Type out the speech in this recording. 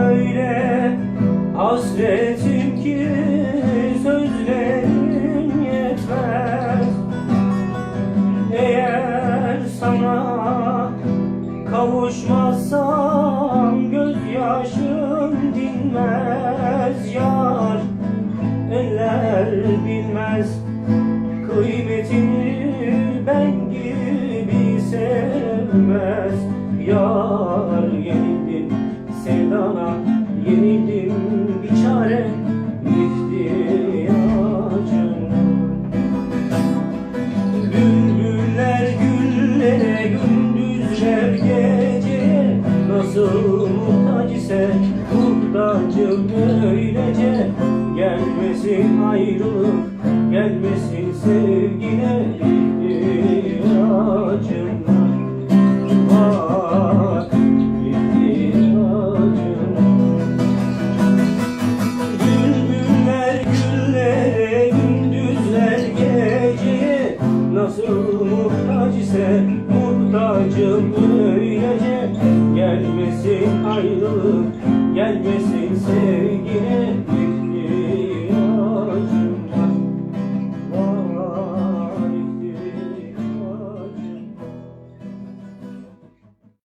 öyle. Hasretim ki sözlerim yetmez. Eğer sana kavuşmazsam gözyaşım dinmez. Yar eller bilmez. Kıymetini ben gibi sevmez. Yar yeni yenildin bir çare ihtiyacım Bülbüller güllere gündüzler gece. Nasıl muhtaç ise muhtacım öylece Gelmesin ayrılık gelmesin sevgine ihtiyacım var nasıl muhtaç ise muhtacım öylece gelmesin ayrılık gelmesin